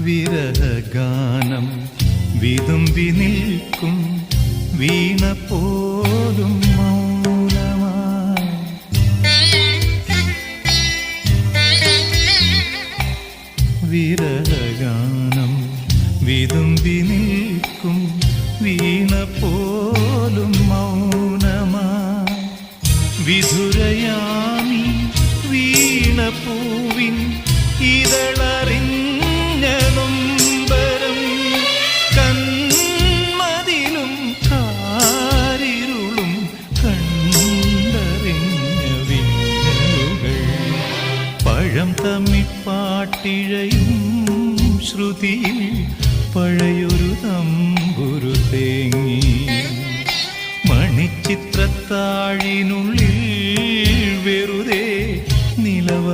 വിരഹഗാനം വിതുമ്പി നിൽക്കും വീണ പോലും വിരഹഗാനം വിതുമ്പി നിൽക്കും വീണ പോലും മൗനമായി. വിധുരയാമി വീണ പൂവിൻ ഇതളറിഞ്ഞ പഴം തമ്മിപ്പാട്ടിഴയും ശ്രുതിയിൽ പഴയൊരു തമ്പുരു തേങ്ങി. മണിച്ചിത്രത്താഴിനുള്ളിൽ വെറുതെ നിലവറമൈനമയ